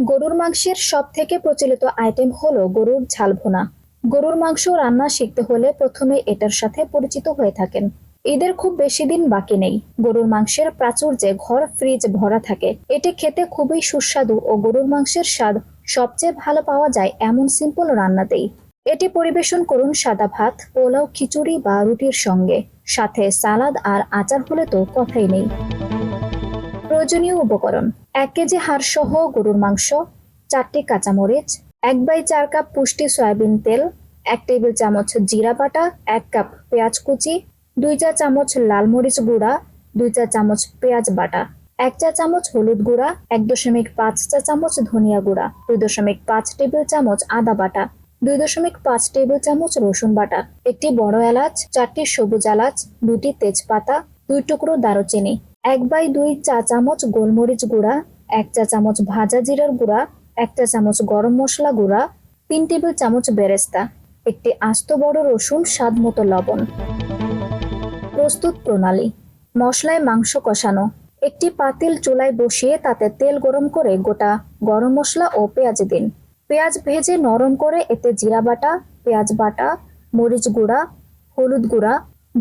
গরুর মাংসের সব থেকে প্রচলিত আইটেম হলো গরুর ঝাল ভুনা গরুর মাংস রান্না শিখতে হলে প্রথমে এটার সাথে পরিচিত হয়ে থাকেন। ঈদের খুব বেশি দিন বাকি নেই। গরুর মাংসের প্রাচুর্যে ঘর, ফ্রিজ ভরা থাকে। এটি খেতে খুবই সুস্বাদু ও গরুর মাংসের স্বাদ সবচেয়ে ভালো পাওয়া যায় এমন সিম্পল রান্নাতেই। এটি পরিবেশন করুন সাদা ভাত, পোলাও, খিচুড়ি বা রুটির সঙ্গে। সাথে সালাদ আর আচার হলে তো কথাই নেই। প্রয়োজনীয় উপকরণ। এক কেজি হাড় সহ গরুর মাংস, চারটি কাঁচামরিচ, এক বাই চার কাপ পুষ্টি সয়াবিন তেল, এক টেবিল চামচ জিরা বাটা, এক কাপ পেঁয়াজ কুচি, দুই চা চামচ লাল মরিচ গুঁড়া, দুই চা চামচ পেঁয়াজ বাটা, এক চা চামচ হলুদ গুঁড়া, এক দশমিক পাঁচ চা চামচ ধনিয়া গুঁড়া, দুই দশমিক পাঁচ টেবিল চামচ আদা বাটা, দুই দশমিক পাঁচ টেবিল চামচ রসুন বাটা, একটি বড় এলাচ, চারটি সবুজ এলাচ, দুটি তেজপাতা, দুই টুকরো দারুচিনি। এক বাই দুই চা চামচ গোলমরিচ গুঁড়া, এক চা চামচ ভাজা জিরার গুঁড়া, এক চা চামচ গরম মশলা গুঁড়া, তিন টেবিল চামচ বেরেস্তা, একটি আস্ত বড় রসুন স্বাদ মতো লবণ। প্রস্তুত প্রণালী, মশলায় মাংস কষানো, একটি পাতিল চুলায় বসিয়ে তাতে তেল গরম করে গোটা গরম মশলা ও পেঁয়াজ দিন। পেঁয়াজ ভেজে নরম করে এতে জিরা বাটা, পেঁয়াজ বাটা, মরিচ গুঁড়া, হলুদ গুঁড়া,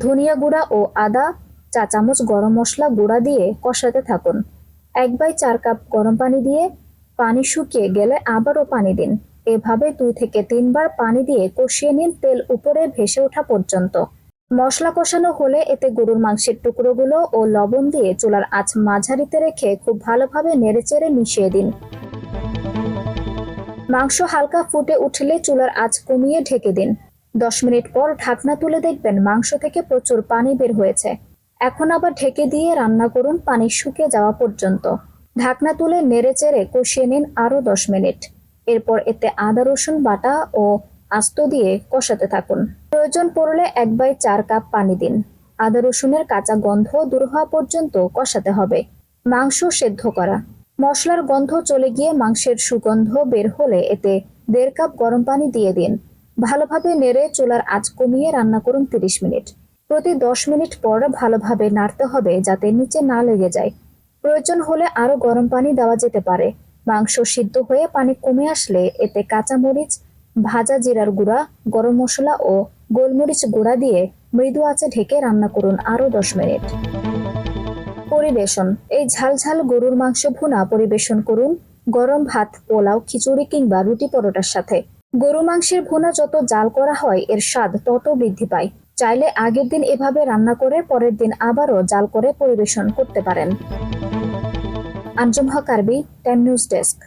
ধনিয়া গুঁড়া ও আদা চা চামচ গরম মশলা গুঁড়া দিয়ে কষাতে থাকুন। এক বাই চার কাপ গরম পানি দিয়ে পানি শুকিয়ে গেলে আবারও পানি দিন। এভাবে দুই থেকে তিনবার পানি দিয়ে কষিয়ে নিন তেল উপরে ভেসে ওঠা পর্যন্ত। মশলা কষানো হলে এতে গরুর মাংসের টুকরোগুলো ও লবণ দিয়ে চুলার আঁচ মাঝারিতে রেখে খুব ভালোভাবে নেড়েচেড়ে মিশিয়ে দিন। মাংস হালকা ফুটে উঠলে চুলার আঁচ কমিয়ে ঢেকে দিন। দশ মিনিট পর ঢাকনা তুলে দেখবেন মাংস থেকে প্রচুর পানি বের হয়েছে। এখন আবার ঢেকে দিয়ে রান্না করুন পানি শুকিয়ে যাওয়া পর্যন্ত। ঢাকনা তুলে নেড়েচেড়ে কষিয়ে নিন আরও দশ মিনিট। এরপর এতে আদা, রসুন বাটা ও আস্ত দিয়ে কষাতে থাকুন। প্রয়োজন পড়লে এক বাই চার কাপ পানি দিন। আদা, রসুনের কাঁচা গন্ধ দূর হওয়া পর্যন্ত কষাতে হবে। মাংস সেদ্ধ করা। মশলার গন্ধ চলে গিয়ে মাংসের সুগন্ধ বের হলে এতে দেড় কাপ গরম পানি দিয়ে দিন। ভালোভাবে নেড়ে চুলার আঁচ কমিয়ে রান্না করুন তিরিশ মিনিট। প্রতি দশ মিনিট পর ভালোভাবে নাড়তে হবে যাতে নিচে না লেগে যায়। প্রয়োজন হলে আরও গরম পানি দেওয়া যেতে পারে। মাংস সিদ্ধ হয়ে পানি কমে আসলে এতে কাঁচা মরিচ ভাজা জিরার গুঁড়া, গরম মশলা ও গোলমরিচ গুঁড়া দিয়ে মৃদু আঁচে ঢেকে রান্না করুন আরও দশ মিনিট। পরিবেশন। এই ঝাল ঝাল গরুর মাংস ভুনা পরিবেশন করুন গরম ভাত, পোলাও, খিচুড়ি কিংবা রুটি পরোটার সাথে। গরু মাংসের ভুনা যত জাল করা হয়, এর স্বাদ তত বৃদ্ধি পায়। চাইলে আগের দিন এভাবে রান্না করে পরের দিন আবারও জাল করে পরিবেশন করতে পারেন। আঞ্জুম হক, আরবি, টাইম নিউজ ডেস্ক।